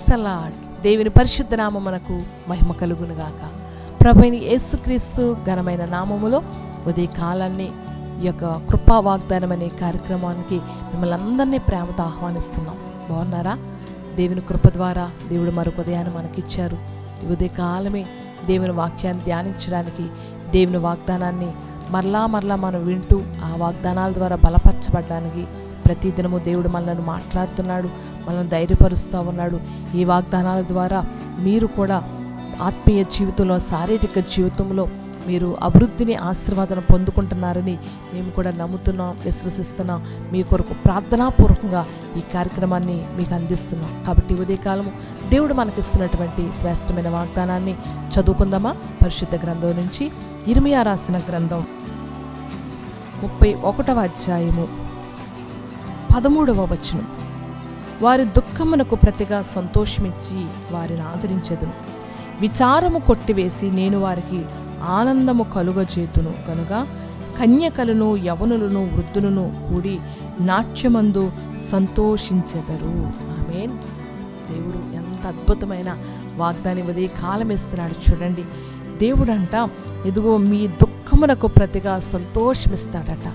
Praise అలాడ్ దేవుని పరిశుద్ధ నామమునకు మహిమ కలుగునుగాక ప్రభుని యేసుక్రీస్తు ఘనమైన నామములో ఉదయ కాలాన్ని ఈ యొక్క కృపా వాగ్దానం అనే కార్యక్రమానికి మిమ్మల్ని అందరినీ ప్రేమతో ఆహ్వానిస్తున్నాం. బాగున్నారా? దేవుని కృప ద్వారా దేవుడు మరొక ఉదయాన్ని మనకిచ్చారు. ఉదయ కాలమే దేవుని వాక్యాన్ని ధ్యానించడానికి దేవుని వాగ్దానాన్ని మరలా మరలా మనం వింటూ ఆ వాగ్దానాల ద్వారా బలపరచబడడానికి ప్రతిదినము దేవుడు మనల్ని మాట్లాడుతున్నాడు మనల్ని ధైర్యపరుస్తూ ఉన్నాడు. ఈ వాగ్దానాల ద్వారా మీరు కూడా ఆత్మీయ జీవితంలో శారీరక జీవితంలో మీరు అభివృద్ధిని ఆశీర్వాదం పొందుకుంటున్నారని మేము కూడా నమ్ముతున్నాం విశ్వసిస్తున్నాం. మీ కొరకు ప్రార్థనాపూర్వకంగా ఈ కార్యక్రమాన్ని మీకు అందిస్తున్నాం. కాబట్టి ఉదయకాలము దేవుడు మనకిస్తున్నటువంటి శ్రేష్టమైన వాగ్దానాన్ని చదువుకుందామా? పరిశుద్ధ గ్రంథం నుంచి ఇరిమియా రాసిన గ్రంథం ముప్పై ఒకటవ అధ్యాయము. పదమూడవ వచనం. వారి దుఃఖమునకు ప్రతిగా సంతోషమిచ్చి వారిని ఆదరించెదను. విచారము కొట్టివేసి నేను వారికి ఆనందము కలుగజేతును కనుక కన్యకలను యవనులను వృద్ధులను కూడి నాట్యమందు సంతోషించెదరు. ఆమెన్. దేవుడు ఎంత అద్భుతమైన వాగ్దాని ఉదయ కాలం ఇస్తున్నాడు చూడండి. దేవుడంట ఇదిగో మీ దుఃఖమునకు ప్రతిగా సంతోషమిస్తాడట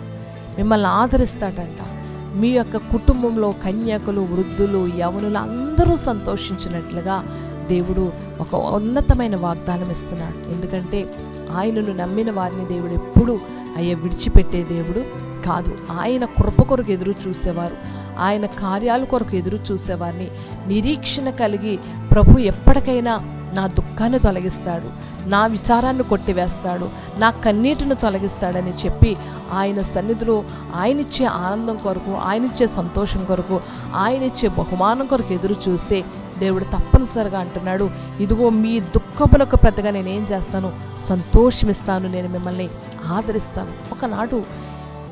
మిమ్మల్ని ఆదరిస్తాడంట మీ యొక్క కుటుంబంలో కన్యకులు వృద్ధులు యవనులు అందరూ సంతోషించినట్లుగా దేవుడు ఒక ఉన్నతమైన వాగ్దానం ఇస్తున్నాడు. ఎందుకంటే ఆయనను నమ్మిన వారిని దేవుడు ఎప్పుడు అయ్యే విడిచిపెట్టే దేవుడు కాదు. ఆయన కృప కొరకు ఎదురు చూసేవారు. ఆయన కార్యాల కొరకు ఎదురు చూసేవారిని. నిరీక్షణ కలిగి ప్రభు ఎప్పటికైనా నా దుఃఖాన్ని తొలగిస్తాడు నా విచారాన్ని కొట్టివేస్తాడు నా కన్నీటిని తొలగిస్తాడని చెప్పి ఆయన సన్నిధిలో ఆయనిచ్చే ఆనందం కొరకు ఆయనిచ్చే సంతోషం కొరకు ఆయనిచ్చే బహుమానం కొరకు ఎదురు చూస్తే దేవుడు తప్పనిసరిగా అంటున్నాడు ఇదిగో మీ దుఃఖములకు ప్రతిగా నేనేం చేస్తాను? సంతోషమిస్తాను నేను మిమ్మల్ని ఆదరిస్తాను. ఒకనాడు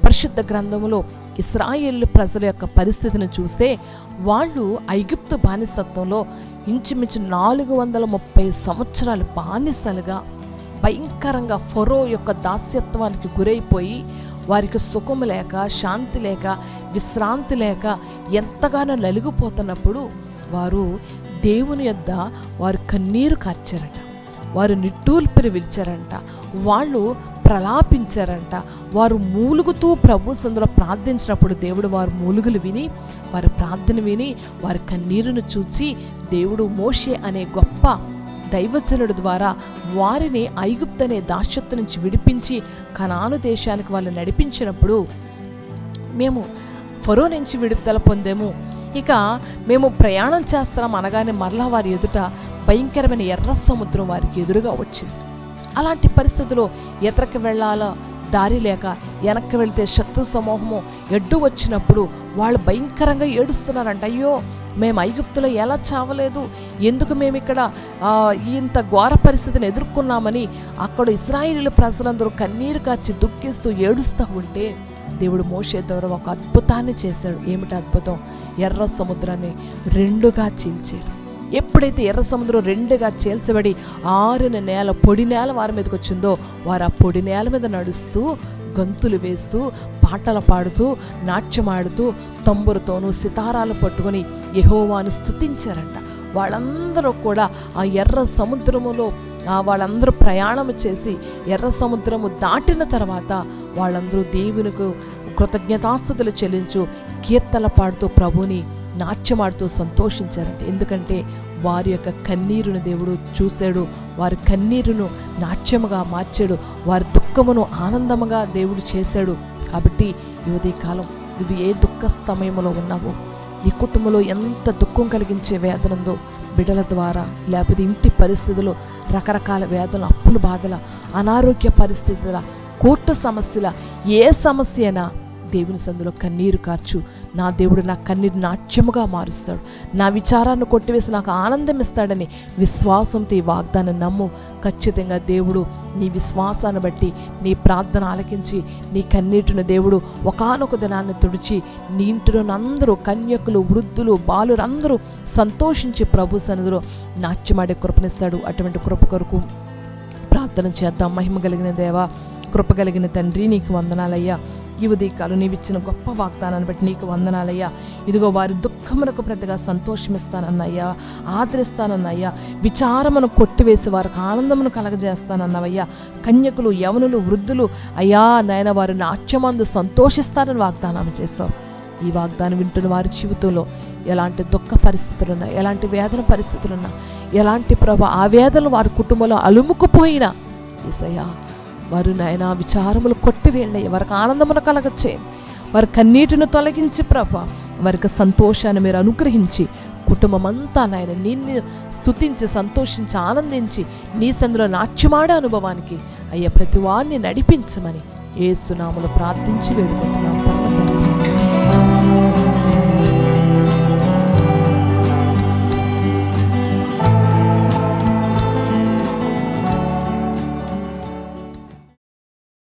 పరిశుద్ధ గ్రంథములో ఇస్రాయేల్ ప్రజల యొక్క పరిస్థితిని చూస్తే వాళ్ళు ఐగుప్తు బానిసత్వంలో ఇంచుమించు నాలుగు వందల ముప్పై సంవత్సరాలు బానిసలుగా భయంకరంగా ఫరో యొక్క దాస్యత్వానికి గురైపోయి వారికి సుఖం లేక శాంతి లేక విశ్రాంతి లేక ఎంతగానో నలిగిపోతున్నప్పుడు వారు దేవుని యొద్ద వారు కన్నీరు కార్చారట. వారు నిట్టూల్పిని విలిచారంట వాళ్ళు ప్రలాపించారంట. వారు మూలుగుతూ ప్రభు సందులో ప్రార్థించినప్పుడు దేవుడు వారు మూలుగులు విని వారి ప్రార్థన విని వారి కన్నీరును చూచి దేవుడు మోషే అనే గొప్ప దైవజనుడు ద్వారా వారిని ఐగుప్తనే అనే నుంచి విడిపించి కనాను దేశానికి వాళ్ళు నడిపించినప్పుడు మేము ఫరో నుంచి విడుదల పొందాము. ఇక మేము ప్రయాణం చేస్తున్నాం అనగానే మరలా వారి ఎదుట భయంకరమైన ఎర్ర సముద్రం వారికి ఎదురుగా వచ్చింది. అలాంటి పరిస్థితులు ఎతరకు వెళ్ళాలో? దారి లేక వెనక్కి వెళితే శత్రు సమూహము ఎడ్డు వచ్చినప్పుడు వాళ్ళు భయంకరంగా ఏడుస్తున్నారంట. అయ్యో మేము ఐగుప్తులో ఎలా చావలేదు? ఎందుకు మేము ఇక్కడ ఇంత ఘోర పరిస్థితిని ఎదుర్కొన్నామని అక్కడ ఇస్రాయిల్ ప్రజలందరూ కన్నీరు కాచి దుఃఖిస్తూ ఏడుస్తూ ఉంటే దేవుడు మోషే ద్వారా ఒక అద్భుతాన్ని చేశాడు. ఏమిటి అద్భుతం? ఎర్ర సముద్రాన్ని రెండుగా చీల్చాడు. ఎప్పుడైతే ఎర్ర సముద్రం రెండుగా చేల్చబడి ఆరిన నేల పొడి నేల వారి మీదకి వచ్చిందో వారు ఆ పొడి నేల మీద నడుస్తూ గంతులు వేస్తూ పాటలు పాడుతూ నాట్యమాడుతూ తంబురతోనూ సితారాలు పట్టుకొని యహోవాను స్థుతించారంట వాళ్ళందరూ కూడా ఆ ఎర్ర సముద్రములో వాళ్ళందరూ ప్రయాణం చేసి ఎర్ర సముద్రము దాటిన తర్వాత వాళ్ళందరూ దేవునికి కృతజ్ఞతాస్థుతులు చెల్లించు కీర్తన పాడుతూ ప్రభుని నాట్యమాడుతూ సంతోషించారంట ఎందుకంటే వారి యొక్క కన్నీరును దేవుడు చూశాడు. వారి కన్నీరును నాట్యముగా మార్చాడు. వారి దుఃఖమును ఆనందముగా దేవుడు చేశాడు. కాబట్టి యువతి కాలం నువ్వు ఏ దుఃఖ సమయంలో ఉన్నావో నీ కుటుంబంలో ఎంత దుఃఖం కలిగించే వేదన ఉందో బిడ్డల ద్వారా లేకపోతే ఇంటి పరిస్థితులు రకరకాల వేదనలు అప్పుల బాధల అనారోగ్య పరిస్థితుల కోర్టు సమస్యల ఏ సమస్య అయినా దేవుని సందులో కన్నీరు కార్చు. నా దేవుడు నా కన్నీరు నాట్యముగా మారుస్తాడు. నా విచారాన్ని కొట్టివేసి నాకు ఆనందం ఇస్తాడని విశ్వాసంతో ఈ వాగ్దానం నమ్ము. ఖచ్చితంగా దేవుడు నీ విశ్వాసాన్ని బట్టి నీ ప్రార్థన ఆలకించి నీ కన్నీటిని దేవుడు ఒకానొక దినాన్ని తుడిచి నీ ఇంటిలో అందరూ కన్యకులు వృద్ధులు బాలురు అందరూ సంతోషించి ప్రభు సన్నిధిలో నాట్యమాడే కృపనిస్తాడు. అటువంటి కృప కొరకు ప్రార్థన చేద్దాం. మహిమ కలిగిన దేవా కృప కలిగిన తండ్రి నీకు వందనాలయ్యా. ఈ ఉదయకాలు నీవిచ్చిన గొప్ప వాగ్దానాన్ని బట్టి నీకు వందనాలయ్యా. ఇదిగో వారి దుఃఖమునకు ప్రతిగా సంతోషమిస్తానన్నయ్యా. ఆదరిస్తానన్నయ్యా. విచారమును కొట్టివేసి వారికి ఆనందమును కలగజేస్తానన్నవయ్యా. కన్యకులు యవనులు వృద్ధులు అయ్యా నాయన వారు నాట్యమందు సంతోషిస్తారని వాగ్దానం చేశావు. ఈ వాగ్దానం వింటున్న వారి జీవితంలో ఎలాంటి దుఃఖ పరిస్థితులున్నా ఎలాంటి వేదన పరిస్థితులున్నా ఎలాంటి ప్రభ ఆ వేదనలు వారి కుటుంబంలో అలుముకుపోయినా ఏసయ్యా వారు నాయన విచారములు కొట్టివేయండి. వారికి ఆనందమును కలగచ్చేయండి వారి కన్నీటిని తొలగించి ప్రభ వారికి సంతోషాన్ని మీరు అనుగ్రహించి కుటుంబం అంతా నాయన నిన్ను స్తుతించి సంతోషించి ఆనందించి నీ సందులో నాట్యమాడే అనుభవానికి అయ్యా ప్రతి వారిని నడిపించమని ఏసునాములు ప్రార్థించి వేడుకుంటున్నాం